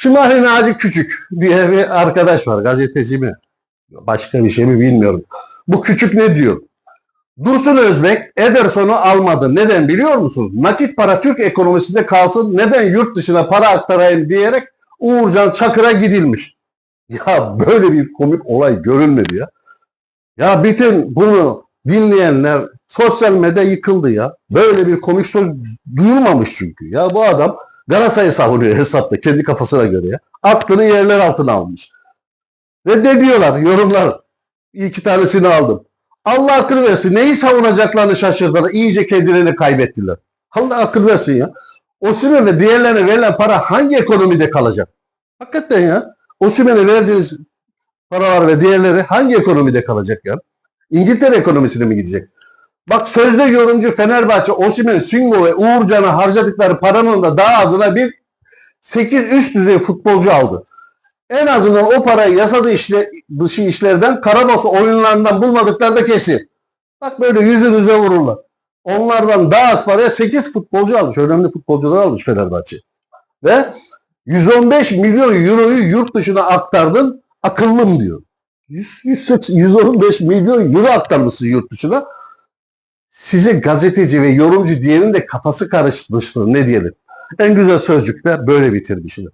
Şimali Naci Küçük diye bir arkadaş var. Gazeteci mi? Başka bir şey mi bilmiyorum. Bu küçük ne diyor? Dursun Özbek Ederson'u almadı. Neden biliyor musunuz? Nakit para Türk ekonomisinde kalsın. Neden yurt dışına para aktarayım diyerek Uğurcan Çakır'a gidilmiş. Ya böyle bir komik olay görülmedi ya. Ya bütün bunu dinleyenler sosyal medya yıkıldı ya. Böyle bir komik söz duyulmamış çünkü. Ya bu adam Galatasaray'ı savunuyor hesapta kendi kafasına göre ya. Aklını yerler altına almış. Ve de diyorlar yorumlar. İki tanesini aldım. Allah akıl versin. Neyi savunacaklarını şaşırdılar. İyice kendilerini kaybettiler. Allah akıl versin ya. Osimhen ve diğerlerine verilen para hangi ekonomide kalacak? Hakikaten ya. Osimhen'e verdiğiniz paralar ve diğerleri hangi ekonomide kalacak ya? İngiltere ekonomisine mi gidecek? Bak sözde yorumcu Fenerbahçe, Osimhen, Singo ve Uğurcan'a harcadıkları paranın da daha azına bir 8 üst düzey futbolcu aldı. En azından o parayı yasa dışı, dışı işlerden, Karabas oyunlarından bulmadıkları da kesin. Bak böyle yüzünüze vururlar. Onlardan daha az paraya 8 futbolcu almış. Önemli futbolcular almış Fenerbahçe. Ve 115 milyon euroyu yurt dışına aktardın, akıllım diyor. 100, 100 115 milyon euro aktarmışsın yurt dışına. Size gazeteci ve yorumcu diyenin de kafası karışmıştır ne diyelim. En güzel sözcükle böyle bitirmişler.